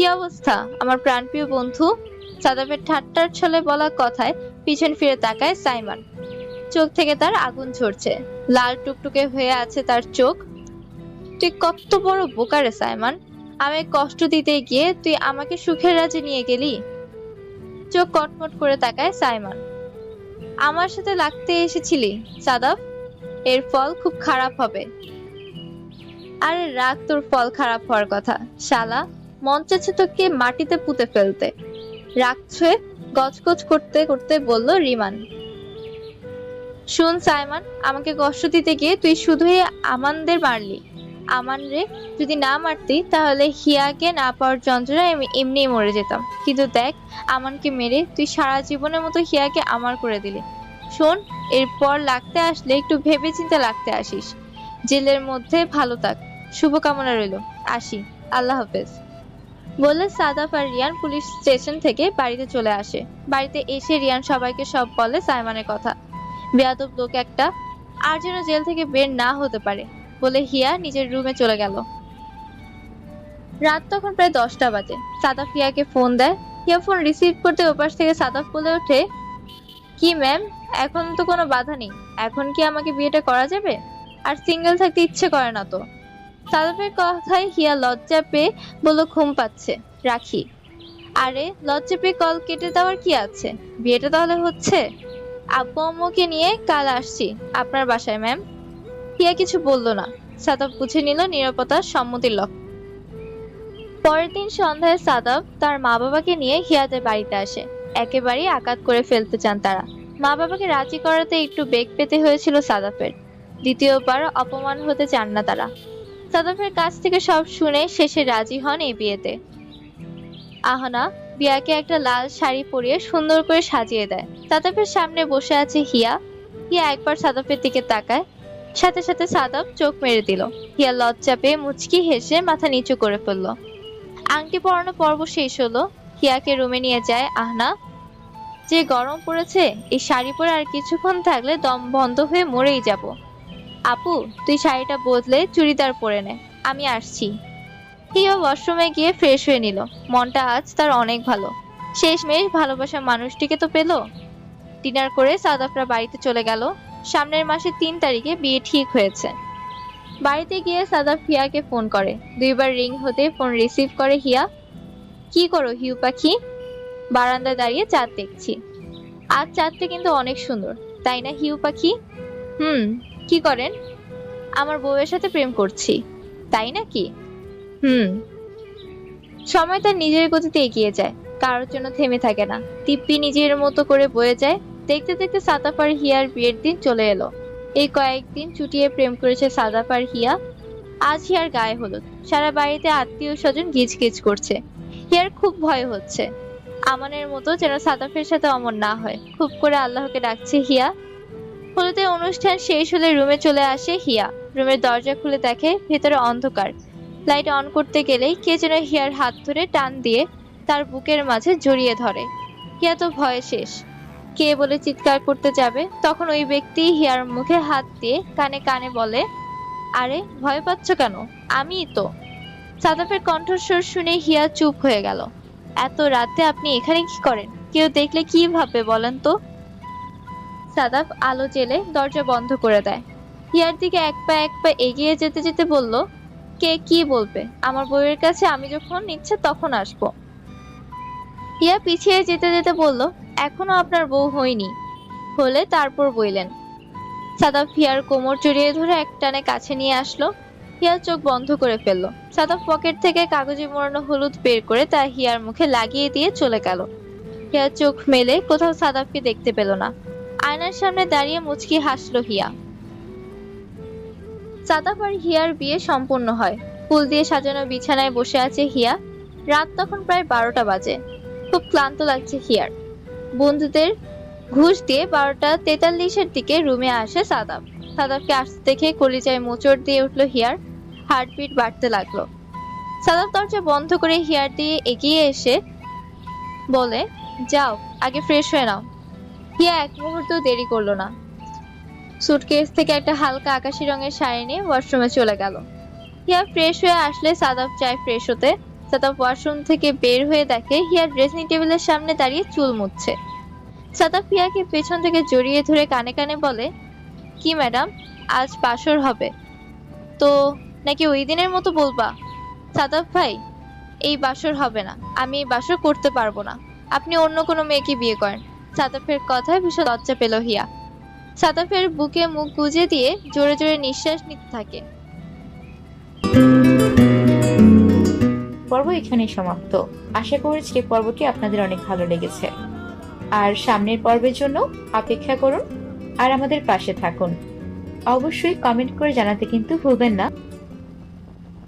কি অবস্থা? আমার প্রাণপ্রিয় বন্ধু সাদাফের ঠাট্টার ছলে বলা কথায় পিছন ফিরে তাকায় সাইমন। চোখ থেকে তার আগুন ঝরছে। লাল টুকটুকে হয়ে আছে তার চোখ। তুই কত বড় বোকা রে সাইমন। আমি কষ্ট দিতে গিয়ে তুই আমাকে সুখের রাজে নিয়ে গেলি। চোখ কটমট করে তাকায় সাইমন। আমার সাথে লাগতে এসেছিলি সাদাফ এর ফল খুব খারাপ হবে। আরে রাগ তোর ফল খারাপ হওয়ার কথা, শালা। মন চাচ্ছে তোকে মাটিতে পুঁতে ফেলতে। রাখছে গজগজ করতে করতে বলল, রিমান, শুন সাইমান, আমাকে কষ্ট দিতে গিয়ে তুই শুধুই আমানদের মারলি। আমান রে, যদি না মারতি, তাহলে হিয়াকে না পাওয়ার যন্ত্রণায় আমি এমনিই মরে যেতাম। কিন্তু দেখ, আমানকে মেরে তুই সারা জীবনের মতো হিয়াকে আমার করে দিলি। শোন, এরপর লাগতে আসলে একটু ভেবে চিন্তে লাগতে আসিস। জেলের মধ্যে ভালো থাক। শুভকামনা রইল। আসি। আল্লাহ হাফেজ। বলে সাদাফ আর রিয়ান পুলিশ স্টেশন থেকে বাড়িতে চলে আসে। বাড়িতে এসে রিয়ান সবাইকে সব বলে সাইমানের কথা। বেয়াদব লোক একটা। আর যেন জেল থেকে বের না হতে পারে বলে হিয়া নিজের রুমে চলে গেল। রাত তখন প্রায় দশটা বাজে। সাদাফ হিয়াকে ফোন দেয়। হিয়া ফোন রিসিভ করতে ওপাশ থেকে সাদাফ বলে ওঠে, কি ম্যাম, এখন তো কোনো বাধা নেই। এখন কি আমাকে বিয়েটা করা যাবে? আর সিঙ্গেল থাকতে ইচ্ছে করে না তো। সাদাফের কথায় হিয়া লজ্জা পেয়ে বলল, ঘুম পাচ্ছে। রাখি। আরে, লজ্জা পেয়ে কল কেটে দেওয়ার কি আছে? বিয়েটা তাহলে হচ্ছে? আব্বু আম্মুকে নিয়ে কাল আসছি। আপনার বাসায়, ম্যাম। হিয়া কিছু বলল না। সাদাব বুঝে নিল নিরাপত্তার সম্মতির লক্ষ্য। পরের দিন সন্ধ্যায় সাদাব তার মা বাবাকে নিয়ে হিয়াদের বাড়িতে আসে। একেবারেই আঘাত করে ফেলতে চান তারা। মা বাবাকে রাজি করাতে একটু বেগ পেতে হয়েছিল সাদাফের দ্বিতীয়বার অপমান হতে চান না তারা। সাদাফের কাছ থেকে সব শুনে শেষে রাজি হন এই বিয়েতে। আহানা বিয়াকে একটা লাল শাড়ি পরিয়ে সুন্দর করে সাজিয়ে দেয়। সাদাফের সামনে বসে আছে হিয়া। হিয়া একবার সাদাফের দিকে তাকায়। সাথে সাথে সাদাফ চোখ মেরে দিল। হিয়া লজ্জা পেয়ে মুচকি হেসে মাথা নিচু করে ফেলল। আংটি পরানো পর্ব শেষ হলো। হিয়াকে রুমে নিয়ে যায় আহনা। যে গরম পড়েছে, এই শাড়ি পরে আর কিছুক্ষণ থাকলে দম বন্ধ হয়ে মরেই যাব। আপু, তুই শাড়িটা বদলে চুড়িদার পরে নে। আমি আসছি। হিয়া ওয়াশরুমে গিয়ে ফ্রেশ হয়ে নিল। মনটা আজ তার অনেক ভালো। শেষমেশ ভালোবাসা মানুষটিকে তো পেল। ডিনার করে সাদাফরা বাড়িতে চলে গেল। সামনের মাসে তিন তারিখে বিয়ে ঠিক হয়েছে। বাড়িতে গিয়ে সাদাফ হিয়াকে ফোন করে। দুইবার রিং হতে ফোন রিসিভ করে হিয়া। কি করো হিউ পাখি? বারান্দায় দাঁড়িয়ে চাঁদ দেখছি। আজ চাঁদটা কিন্তু অনেক সুন্দর, তাই না হিউ পাখি? হুম কি করেন? আমার বউয়ের সাথে প্রেম করছি, তাই নাকি? হুম। সময় তার নিজের গতিতে এগিয়ে যায়, কারোর জন্য থেমে থাকে না। তিপ্পি নিজের মতো করে বয়ে যায়, দেখতে দেখতে সাদাফার হিয়ার বিয়ের দিন চলে এলো। এই কয়েকদিন চুটিয়ে প্রেম করেছে সাদাফার হিয়া। আজ হিয়ার গায়ে হলুদ, সারা বাড়িতে আত্মীয় স্বজন গিজ গিজ করছে। হিয়ার খুব ভয় হচ্ছে। আমানের মতো যেন সাদাফের সাথে অমর না হয়। খুব করে আল্লাহকে ডাকছে হিয়া। হলুদের অনুষ্ঠান শেষ হলে রুমে চলে আসে হিয়া। রুমের দরজা খুলে দেখে ভেতরে অন্ধকার। লাইট অন করতে গেলেই কে যেন হিয়ার হাত ধরে টান দিয়ে তার বুকের মাঝে জড়িয়ে ধরে। হিয়া তো ভয়ে শেষ। কে বলে চিৎকার করতে যাবে? তখন ওই ব্যক্তি হিয়ার মুখে হাত দিয়ে কানে কানে বলে, আরে, ভয় পাচ্ছ কেন? আমিই তো। সাদাফের কণ্ঠস্বর শুনে হিয়া চুপ হয়ে গেল। এত রাতে আপনি এখানে কি করেন? কেউ দেখলে কি ভাববে বলেন তো? সাদাফ আলো জেলে দরজা বন্ধ করে দেয়। হিয়ার দিকে এক পা এক পা এগিয়ে যেতে যেতে বলল, কে কি বলবে? আমার বউয়ের কাছে আমি যখন ইচ্ছে তখন আসব। হিয়া পিছিয়ে যেতে যেতে বলল, এখনও আপনার বউ হয়নি। হলে তারপর বইলেন। সাদাফ হিয়ার কোমর জড়িয়ে ধরে এক টানে কাছে নিয়ে আসলো। হিয়া চোখ বন্ধ করে ফেলল। সাদাফ পকেট থেকে কাগজে মোড়ানো হলুদ বের করে তা হিয়ার মুখে লাগিয়ে দিয়ে চলে গেল। হিয়া চোখ মেলে কোথাও সাদাফকে দেখতে পেল না। আয়নার সামনে দাঁড়িয়ে মুচকি হাসল হিয়া। আর হিয়ার বিয়ে সম্পূর্ণ হয়। ফুল দিয়ে সাজানো বিছানায় বসে আছে হিয়া। রাত তখন প্রায় বারোটা বাজে। খুব ক্লান্ত লাগছে হিয়ার। বন্ধুদের ঘুষ দিয়ে বারোটা তেতাল্লিশের দিকে রুমে আসে সাদাব। সাদাবকে আসতে দেখে কলিজায় মোচড় দিয়ে উঠল হিয়ার। হার্টবিট বাড়তে লাগল। সাদাব দরজা বন্ধ করে হিয়ার দিয়ে এগিয়ে এসে বলে, যাও, আগে ফ্রেশ হয়ে নাও। হিয়া এক মুহূর্ত দেরি করল না। সুটকেস থেকে একটা হালকা আকাশি রঙের শাড়ি নিয়ে ওয়াশরুমে চলে গেল। হিয়া ফ্রেশ হয়ে আসলে সাদাব চায় ফ্রেশ হতে। সাদাফ ওয়াশরুম থেকে বের হয়ে দেখে হিয়া ড্রেসিং টেবিলের সামনে দাঁড়িয়ে চুল মুছছে সাদাফ হিয়াকে পেছন থেকে জড়িয়ে ধরে কানে কানে বলে, কি ম্যাডাম আজ বাসর হবে। তো নাকি ওই দিনের মতো বলবা? সাদাফ ভাই, এই বাসর হবে না। আমি এই বাসর করতে পারব না। আপনি অন্য কোনো মেয়েকে বিয়ে করেন। সাদাফের কথায় ভীষণ লজ্জা পেল হিয়া। সাদাফের বুকে মুখ গুজে দিয়ে জোরে জোরে নিঃশ্বাস নিতে থাকে। পর্ব এখানেই সমাপ্ত। আশা করি আজকের পর্বটি আপনাদের অনেক ভালো লেগেছে। আর সামনের পর্বের জন্য অপেক্ষা করুন আর আমাদের পাশে থাকুন। অবশ্যই কমেন্ট করে জানাতে কিন্তু ভুলবেন না।